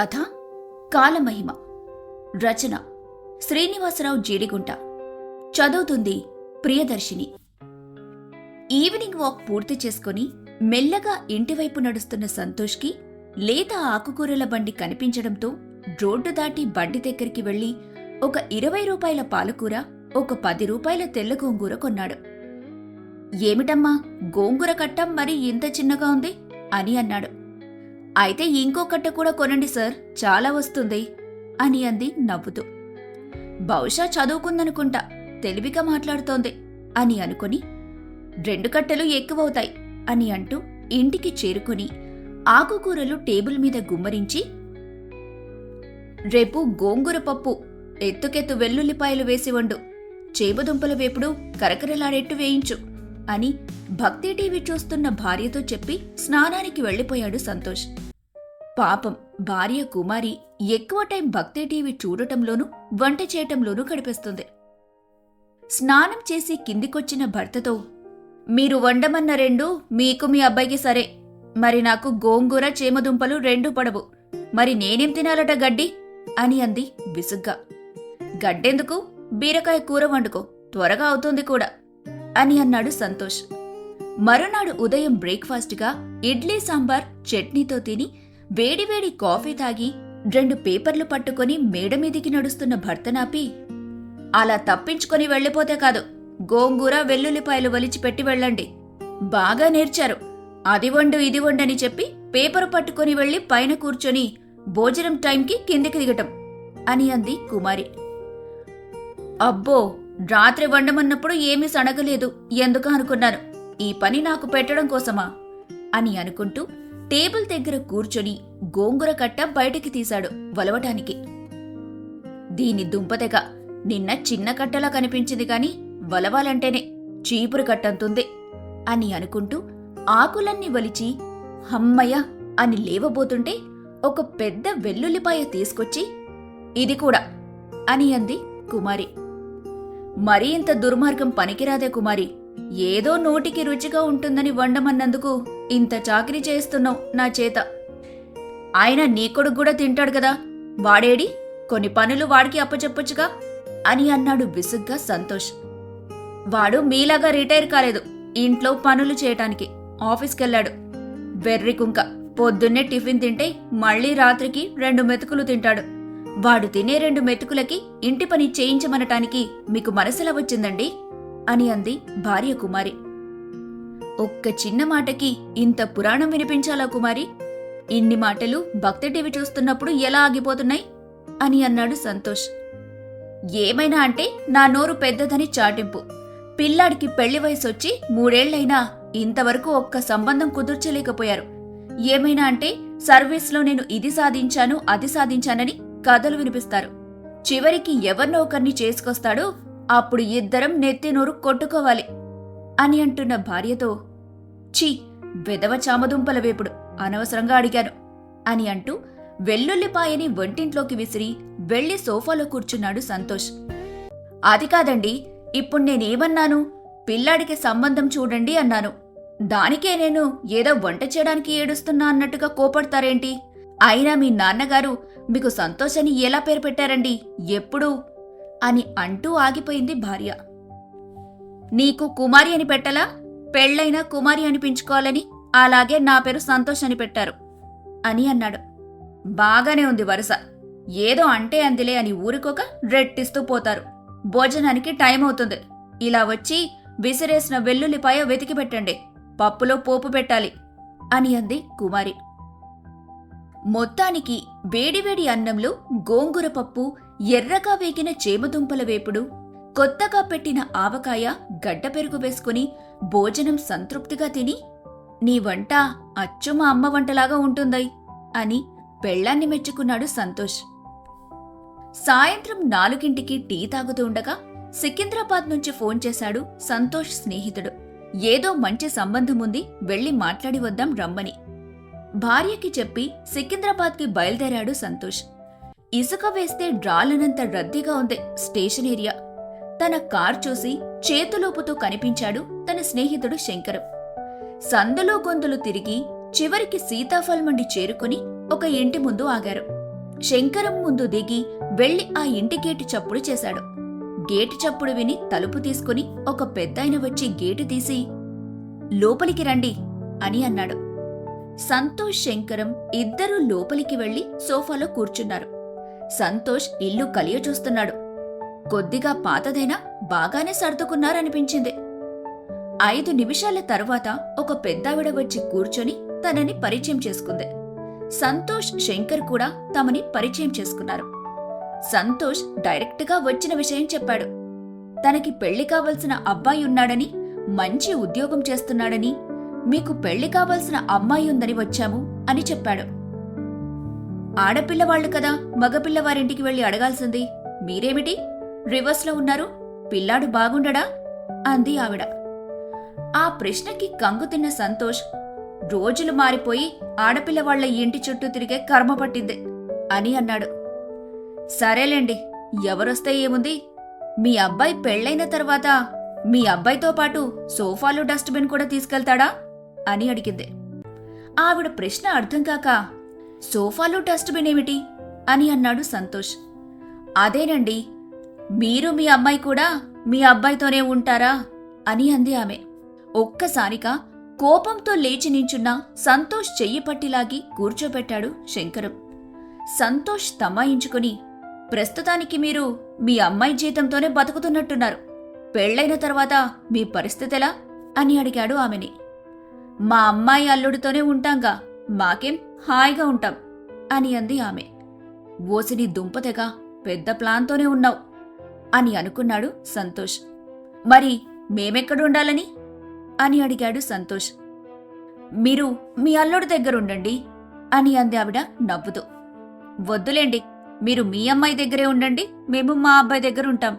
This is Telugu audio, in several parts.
కథ కాలమహిమ. రచన శ్రీనివాసరావు జీడిగుంట. చదువుతుంది ప్రియదర్శిని. ఈవినింగ్ వాక్ పూర్తి చేసుకుని మెల్లగా ఇంటివైపు నడుస్తున్న సంతోష్కి లేత ఆకుకూరల బండి కనిపించడంతో రోడ్డు దాటి బండి దగ్గరికి వెళ్ళి ఒక ఇరవై రూపాయల పాలకూర ఒక పది రూపాయల తెల్ల గోంగూర కొన్నాడు. ఏమిటమ్మా గోంగూర కట్ట మరి ఇంత చిన్నగా ఉంది? అని అన్నాడు. అయితే ఇంకో కట్ట కూడా కొనండి సార్. చాలా వస్తుంది అని అంది నవ్వుతూ. బహుశా చదువుకుందనుకుంటా తెలివిగా మాట్లాడుతోంది అని అనుకొని రెండు కట్టెలు ఎక్కువవుతాయి అని అంటూ ఇంటికి చేరుకొని ఆకుకూరలు టేబుల్ మీద గుమ్మరించి రేపు గోంగూర పప్పు ఎత్తుకెత్తు వెల్లుల్లిపాయలు వేసి వండు. చేబదుంపల వేపుడు కరకరలాడేట్టు వేయించు. అని భక్తి టీవీ చూస్తున్న భార్యతో చెప్పి స్నానానికి వెళ్ళిపోయాడు సంతోష్. పాపం భార్య కుమారి ఎక్కువ టైం భక్తి టీవీ చూడటంలోనూ వంట చేయటంలోనూ గడిపేస్తుంది. స్నానం చేసి కిందికొచ్చిన భర్తతో మీరు వండమన్న రెండు మీకు మీ అబ్బాయికి సరే. మరి నాకు గోంగూర చేమదుంపలు రెండు పడవు. మరి నేనేం తినాలట గడ్డి? అని అంది విసుగ్గా. గడ్డెందుకు? బీరకాయ కూర వండుకో. త్వరగా అవుతుంది కూడా. అని అన్నాడు సంతోష్. మరునాడు ఉదయం బ్రేక్ఫాస్ట్గా ఇడ్లీ సాంబార్ చట్నీతో తిని వేడివేడి కాఫీ తాగి రెండు పేపర్లు పట్టుకొని మేడ మీదికి నడుస్తున్న భర్తనాపి అలా తప్పించుకొని వెళ్ళిపోతే కాదు గోంగూర వెల్లుల్లిపాయలు వలిచిపెట్టి వెళ్ళండి. బాగా నేర్చారు. అది వండు ఇది వండని చెప్పి పేపరు పట్టుకొని వెళ్ళి పైన కూర్చొని భోజనం టైంకి కిందికి దిగటం అని అంది కుమారి. అబ్బో రాత్రి వండమన్నప్పుడు ఏమీ సణగలేదు. ఎందుకు అనుకున్నాను ఈ పని నాకు పెట్టడం కోసమా? అని అనుకుంటూ టేబుల్ దగ్గర కూర్చొని గోంగూర కట్ట బయటికి తీశాడు వలవటానికి. దీని దుంపదెగ నిన్న చిన్న కట్టలా కనిపించింది కాని వలవాలంటేనే చీపురు కట్టంతుంది అని అనుకుంటూ ఆకులన్నీ వలిచి హమ్మయ్య అని లేవబోతుంటే ఒక పెద్ద వెల్లుల్లిపాయ తీసుకొచ్చి ఇది కూడా అని అంది కుమారి. మరీ ఇంత దుర్మార్గం పనికిరాదే కుమారి. ఏదో నోటికి రుచిగా ఉంటుందని వండమన్నందుకు ఇంత చాకరీ చేస్తున్నావు నా చేత. ఆయన నీ కొడుకు కూడా తింటాడు కదా. వాడేడి? కొన్ని పనులు వాడికి అప్పచెప్పొచ్చుగా? అని అన్నాడు విసుగ్గా సంతోష్. వాడు మీలాగా రిటైర్ కాలేదు. ఇంట్లో పనులు చేయటానికి ఆఫీస్కెళ్ళాడు. వెర్రి కుంక. పొద్దున్నే టిఫిన్ తింటే మళ్ళీ రాత్రికి రెండు మెతుకులు తింటాడు. వాడు తినే రెండు మెతుకులకి ఇంటి పని చేయించమనటానికి మీకు మనసులా వచ్చిందండి? అని అంది భార్య కుమారి. ఒక్క చిన్న మాటకి ఇంత పురాణం వినిపించాలా కుమారి? ఇన్ని మాటలు భక్తి టీవీ చూస్తున్నప్పుడు ఎలా ఆగిపోతున్నాయి? అని అన్నాడు సంతోష్. ఏమైనా అంటే నా నోరు పెద్దదని చాటింపు. పిల్లాడికి పెళ్ళి వయసొచ్చి మూడేళ్ళైనా ఇంతవరకు ఒక్క సంబంధం కుదుర్చలేకపోయారు. ఏమైనా అంటే సర్వీస్లో నేను ఇది సాధించాను అది సాధించానని కథలు వినిపిస్తారు. చివరికి ఎవరినో ఒకరిని చేసుకొస్తాడో అప్పుడు ఇద్దరం నెత్తినోరు కొట్టుకోవాలి అని అంటున్న భార్యతో ఛీ వెదవ చామదుంపల వేపుడు అనవసరంగా అడిగాను అని అంటూ వెల్లుల్లిపాయని వంటింట్లోకి విసిరి వెళ్ళి సోఫాలో కూర్చున్నాడు సంతోష్. అది కాదండి ఇప్పుడు నేనేమన్నాను? పిల్లాడికి సంబంధం చూడండి అన్నాను. దానికే నేను ఏదో వంట చేయడానికి ఏడుస్తున్నా అన్నట్టుగా కోపడతారేంటి? అయినా మీ నాన్నగారు మీకు సంతోషని ఎలా పేరు పెట్టారండి? ఎప్పుడు? అని అంటూ ఆగిపోయింది భార్య. నీకు కుమారి అని పెట్టలా? పెళ్ళైన కుమారి అనిపించుకోవాలని అలాగే నా పేరు సంతోష్ అని పెట్టారు. అని అన్నాడు. బాగానే ఉంది వరుస. ఏదో అంటే అందిలే అని ఊరుకోక రెట్టిస్తూ పోతారు. భోజనానికి టైం అవుతుంది. ఇలా వచ్చి విసిరేసిన వెల్లుల్లిపాయ వెతికి పెట్టండి. పప్పులో పోపు పెట్టాలి. అని అంది కుమారి. మొత్తానికి వేడివేడి అన్నంలో గోంగూర పప్పు ఎర్రగా వేగిన చేమదుంపల వేపుడు కొత్తగా పెట్టిన ఆవకాయ గడ్డ పెరుగు వేసుకుని భోజనం సంతృప్తిగా తిని నీ వంట అచ్చు మా అమ్మ వంటలాగా ఉంటుందై అని పెళ్ళాన్ని మెచ్చుకున్నాడు సంతోష్. సాయంత్రం నాలుగింటికి టీ తాగుతూ ఉండగా సికింద్రాబాద్ నుంచి ఫోన్ చేశాడు సంతోష్ స్నేహితుడు. ఏదో మంచి సంబంధం ఉంది వెళ్ళి మాట్లాడి వద్దాం రమ్మని. భార్యకి చెప్పి సికింద్రాబాద్కి బయలుదేరాడు సంతోష్. ఇసుక వేస్తే డ్రాలనంత రద్దీగా ఉంది స్టేషన్ ఏరియా. తన కార్ చూసి చేతులోపుతూ కనిపించాడు తన స్నేహితుడు శంకరం. సందులో గొంతులు తిరిగి చివరికి సీతాఫల్ మండి చేరుకుని ఒక ఇంటి ముందు ఆగారు. శంకరం ముందు దిగి వెళ్ళి ఆ ఇంటి గేటు చప్పుడు చేశాడు. గేటు చప్పుడు విని తలుపు తీసుకుని ఒక పెద్దాయన వచ్చి గేటు తీసి లోపలికి రండి అని అన్నాడు. సంతోష్ శంకరం ఇద్దరూ లోపలికి వెళ్ళి సోఫాలో కూర్చున్నారు. సంతోష్ ఇల్లు కలియ చూస్తున్నాడు. కొద్దిగా పాతదైనా బాగానే సర్దుకున్నారనిపించింది. ఐదు నిమిషాల తరువాత ఒక పెద్దావిడ వచ్చి కూర్చొని తనని పరిచయం చేసుకుంది. సంతోష్ శంకర్ కూడా తమని పరిచయం చేసుకున్నారు. సంతోష్ డైరెక్ట్గా వచ్చిన విషయం చెప్పాడు. తనకి పెళ్ళి కావలసిన అబ్బాయి ఉన్నాడని మంచి ఉద్యోగం చేస్తున్నాడని మీకు పెళ్ళి కావలసిన అమ్మాయి ఉందని వచ్చాము అని చెప్పాడు. ఆడపిల్లవాళ్ళు కదా మగపిల్లవారింటికి వెళ్ళి అడగాల్సింది. మీరేమిటి? రివర్స్లో ఉన్నారు. పిల్లాడు బాగుండడా? అంది ఆవిడ. ఆ ప్రశ్నకి కంగు తిన్న సంతోష్ రోజులు మారిపోయి ఆడపిల్లవాళ్ళ ఇంటి చుట్టూ తిరిగే కర్మ పట్టింది అని అన్నాడు. సరేలేండి ఎవరొస్తే ఏముంది? మీ అబ్బాయి పెళ్ళైన తర్వాత మీ అబ్బాయితో పాటు సోఫాలు డస్ట్బిన్ కూడా తీసుకెళ్తాడా? అని అడిగింది. ఆవిడ ప్రశ్న అర్థం కాక సోఫాలో డస్ట్బిన్ ఏమిటి? అని అన్నాడు సంతోష్. అదేనండి మీరు మీ అమ్మాయి కూడా మీ అబ్బాయితోనే ఉంటారా? అని అంది ఆమె. ఒక్కసారిగా కోపంతో లేచి నించున్న సంతోష్ చెయ్యి పట్టిలాగి కూర్చోబెట్టాడు శంకరం. సంతోష్ తమాయించుకుని ప్రస్తుతానికి మీరు మీ అమ్మాయి జీతంతోనే బతుకుతున్నట్టున్నారు. పెళ్ళైన తర్వాత మీ పరిస్థితెలా? అని అడిగాడు ఆమెని. మా అమ్మాయి అల్లుడితోనే ఉంటాంగా మాకేం హాయిగా ఉంటాం అని అంది ఆమె. ఓసిని దుంపతెగా పెద్ద ప్లాన్తోనే ఉన్నావు అని అనుకున్నాడు సంతోష్. మరి మేమెక్కడుండాలని అని అడిగాడు సంతోష్. మీరు మీ అల్లుడి దగ్గరుండండి అని అంది ఆవిడ నవ్వుతూ. వద్దులేండి మీరు మీ అమ్మాయి దగ్గరే ఉండండి మేము మా అబ్బాయి దగ్గర ఉంటాం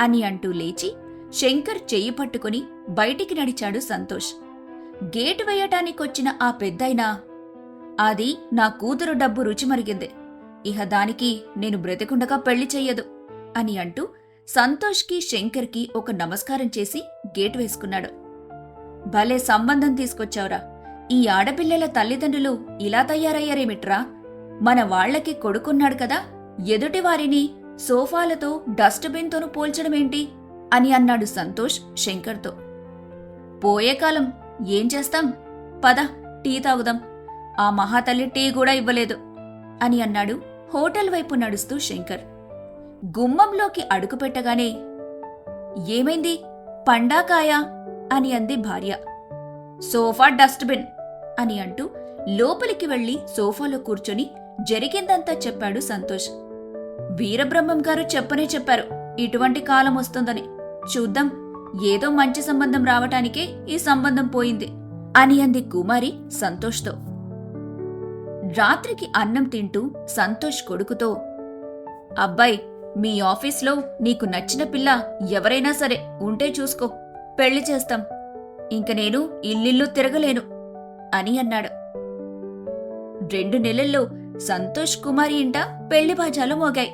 అని అంటూ లేచి శంకర్ చెయ్యి పట్టుకుని బయటికి నడిచాడు సంతోష్. గేటు వేయటానికొచ్చిన ఆ పెద్దయినా అది నా కూతురు డబ్బు రుచి మరిగింది ఇహ దానికి నేను బ్రతికుండగా పెళ్ళి చెయ్యదు అని అంటూ సంతోష్కి శంకర్కి ఒక నమస్కారం చేసి గేటు వేసుకున్నాడు. భలే సంబంధం తీసుకొచ్చావురా. ఈ ఆడపిల్లల తల్లిదండ్రులు ఇలా తయారయ్యారేమిట్రా? మన వాళ్ళకి కొడుకున్నాడు కదా ఎదుటి వారిని సోఫాలతో డస్ట్బిన్తోనూ పోల్చడమేంటి? అని అన్నాడు సంతోష్ శంకర్తో. పోయే కాలం ఏం చేస్తాం? పద టీ తాగుదాం. ఆ మహాతల్లి టీ కూడా ఇవ్వలేదు అని అన్నాడు హోటల్ వైపు నడుస్తూ శంకర్. గుమ్మంలోకి అడుగుపెట్టగానే ఏమైంది? పండాకాయా? అని అంది భార్య. సోఫా డస్ట్బిన్ అని అంటూ లోపలికి వెళ్ళి సోఫాలో కూర్చొని జరిగిందంతా చెప్పాడు సంతోష్. వీరబ్రహ్మం గారు చెప్పనే చెప్పారు ఇటువంటి కాలం వస్తుందని. చూద్దాం. ఏదో మంచి సంబంధం రావటానికే ఈ సంబంధం పోయింది అని అంది కుమారి సంతోష్తో. రాత్రికి అన్నం తింటూ సంతోష్ కొడుకుతో అబ్బాయ్ మీ ఆఫీస్లో నీకు నచ్చిన పిల్ల ఎవరైనా సరే ఉంటే చూసుకో పెళ్ళి చేస్తాం. ఇంక నేను ఇల్లిల్లు తిరగలేను అని అన్నాడు. రెండు నెలల్లో సంతోష్ కుమారి ఇంట పెళ్ళి బాజాలు మోగాయి.